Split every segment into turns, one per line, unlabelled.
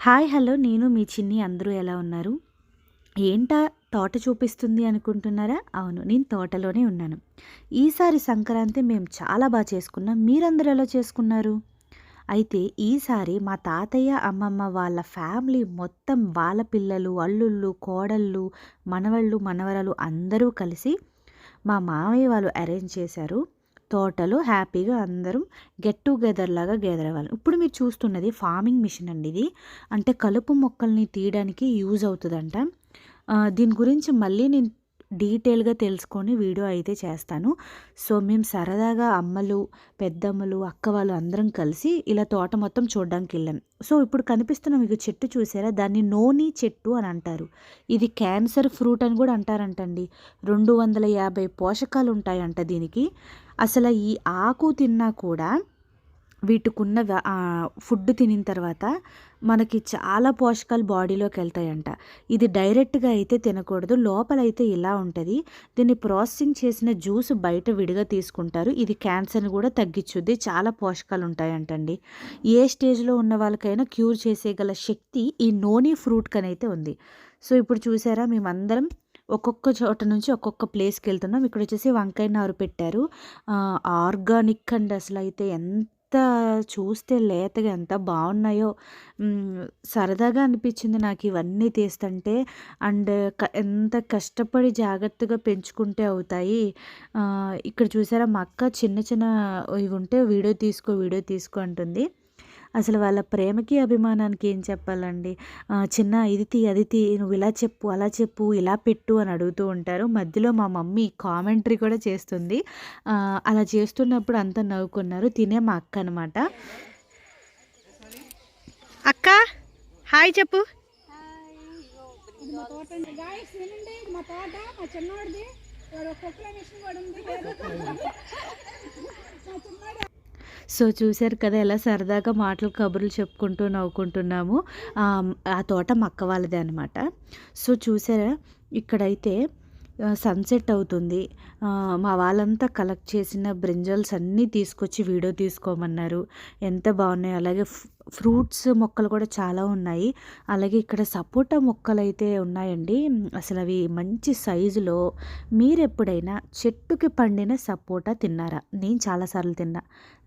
Hi hello. నేను మీ చిన్ని. అందరూ ఎలా ఉన్నారు? ఏంటా తోట చూపిస్తుంది అనుకుంటున్నారా? అవును నేను తోటలోనే ఉన్నాను. ఈసారి సంక్రాంతి మేము చాలా బాగా చేసుకున్నాం. మీరందరూ ఎలా చేసుకున్నారు? అయితే ఈసారి మా తాతయ్య అమ్మమ్మ వాళ్ళ ఫ్యామిలీ మొత్తం వాళ్ళ పిల్లలు అల్లుళ్ళు కోడళ్ళు మనవళ్ళు మనవరాలు అందరూ కలిసి మా మామయ్య వాళ్ళు అరేంజ్ చేశారు. తోటలో హ్యాపీగా అందరం గెట్ టుగెదర్ లాగా గెదర్ అవ్వాలి. ఇప్పుడు మీరు చూస్తున్నది ఫార్మింగ్ మిషన్ అండి ఇది. అంటే కలుపు మొక్కల్ని తీయడానికి యూజ్ అవుతుందంట. దీని గురించి మళ్ళీ నేను డీటెయిల్గా తెలుసుకొని వీడియో అయితే చేస్తాను. సో మేము సరదాగా అమ్మలు పెద్దమ్మలు అక్క వాళ్ళు అందరం కలిసి ఇలా తోట మొత్తం చూడడానికి వెళ్ళాం. సో ఇప్పుడు కనిపిస్తున్న మీకు చెట్టు చూసారా? దాన్ని నోని చెట్టు అని అంటారు. ఇది క్యాన్సర్ ఫ్రూట్ అని కూడా అంటారంటండి. రెండు వందల యాభై పోషకాలు ఉంటాయంట దీనికి. అసలు ఈ ఆకు తిన్నా కూడా వీటికున్న ఫుడ్ తినిన తర్వాత మనకి చాలా పోషకాలు బాడీలోకి వెళ్తాయంట ఇది డైరెక్ట్గా అయితే తినకూడదు. లోపలైతే ఇలా ఉంటుంది. దీన్ని ప్రాసెసింగ్ చేసిన జ్యూస్ బయట విడిగా తీసుకుంటారు. ఇది క్యాన్సర్ని కూడా తగ్గించుద్ది చాలా పోషకాలు ఉంటాయంటండి ఏ స్టేజ్లో ఉన్న వాళ్ళకైనా క్యూర్ చేసేగల శక్తి ఈ నోని ఫ్రూట్ కనైతే ఉంది. సో ఇప్పుడు చూసారా? మేమందరం ఒక్కొక్క చోట నుంచి ఒక్కొక్క ప్లేస్కి వెళ్తున్నాం ఇక్కడ వచ్చేసి వంకాయ నారు పెట్టారు. ఆర్గానిక్ అండ్ అసలు అయితే ఎంత ఎంత చూస్తే లేతగా ఎంత బాగున్నాయో సరదాగా అనిపించింది నాకు ఇవన్నీ తీస్తుంటే. అండ్ క- ఎంత కష్టపడి జాగ్రత్తగా పెంచుకుంటే అవుతాయి. ఇక్కడ చూసారా మా అక్క చిన్న చిన్న ఇవి ఉంటే వీడియో తీసుకో వీడియో తీసుకో అంటుంది. అసలు వాళ్ళ ప్రేమకి అభిమానానికి ఏం చెప్పాలండి? చిన్న ఇది తీ అది తీ నువ్వు ఇలా చెప్పు అలా చెప్పు ఇలా పెట్టు అని అడుగుతూ ఉంటారు. మధ్యలో మా మమ్మీ కామెంటరీ కూడా చేస్తుంది. అలా చేస్తున్నప్పుడు అంతా నవ్వుకున్నారు. తినే మా అక్క అనమాట అక్క హాయ్ చెప్పు.
మా తోట గాయస్ వినండి మా తోట మా చిన్నోడిది కుక్కల మిషన్ కూడా ఉంది.
సో చూశారు కదా ఎలా సరదాగా మాటలు కబుర్లు చెప్పుకుంటూ నవ్వుకుంటున్నాము. ఆ, తోట మక్క వాళ్ళదే అనమాట సో చూసారా ఇక్కడైతే సన్సెట్ అవుతుంది. మా వాళ్ళంతా కలెక్ట్ చేసిన బ్రింజల్స్ అన్నీ తీసుకొచ్చి వీడియో తీసుకోమన్నారు. ఎంత బాగున్నాయి అలాగే ఫ్రూట్స్ మొక్కలు కూడా చాలా ఉన్నాయి. అలాగే ఇక్కడ సపోటా మొక్కలు అయితే ఉన్నాయండి. అసలు అవి మంచి సైజులో మీరు ఎప్పుడైనా చెట్టుకి పండిన సపోటా తిన్నారా? నేను చాలాసార్లు తిన్నా.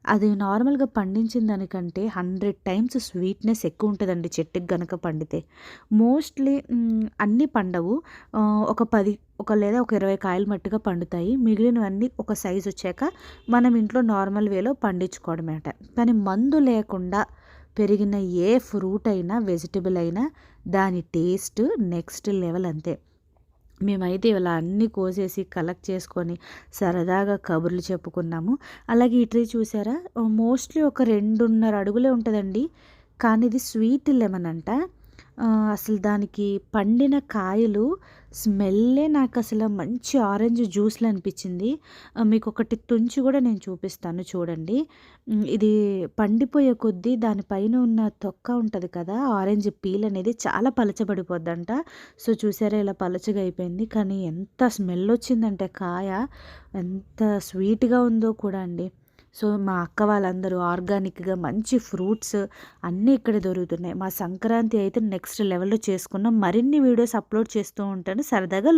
అది నార్మల్గా పండించిన దానికంటే హండ్రెడ్ టైమ్స్ స్వీట్నెస్ ఎక్కువ ఉంటుందండి చెట్టుకి గనక పండితే. మోస్ట్లీ అన్నీ పండవు. ఒక పది ఒక లేదా ఒక ఇరవై కాయలు మట్టుగా పండుతాయి. మిగిలినవన్నీ ఒక సైజు వచ్చాక మనం ఇంట్లో నార్మల్ వేలో పండించుకోవడమే కానీ మందు లేకుండా పెరిగిన ఏ ఫ్రూట్ అయినా వెజిటబుల్ అయినా దాని టేస్ట్ నెక్స్ట్ లెవెల్ అంతే. మేమైతే ఇలా అన్నీ కోసేసి కలెక్ట్ చేసుకొని సరదాగా కబుర్లు చెప్పుకున్నాము. అలాగే ఈ ట్రీ చూసారా? మోస్ట్లీ ఒక రెండున్నర అడుగులే ఉంటుందండి. కానీ ఇది స్వీట్ లెమన్ అంట. అసలు దానికి పండిన కాయలు స్మెల్లే నాకు అసలు మంచి ఆరెంజ్ జ్యూస్లు అనిపించింది. మీకు ఒకటి తుంచి కూడా నేను చూపిస్తాను చూడండి. ఇది పండిపోయే కొద్దీ దానిపైన ఉన్న తొక్క ఉంటుంది కదా ఆరెంజ్ పీల్ అనేది చాలా పలచబడిపోద్దంట. సో చూసారా ఇలా పలచగా అయిపోయింది. కానీ ఎంత స్మెల్ వచ్చిందంటే కాయ ఎంత స్వీట్గా ఉందో కూడా అండి. సో మా అక్క వాళ్ళందరూ ఆర్గానిక్గా మంచి ఫ్రూట్స్ అన్నీ ఇక్కడ దొరుకుతున్నాయి. మా సంక్రాంతి అయితే నెక్స్ట్ లెవెల్లో చేసుకున్నాం. మరిన్ని వీడియోస్ అప్లోడ్ చేస్తూ ఉంటాను. సరదాగా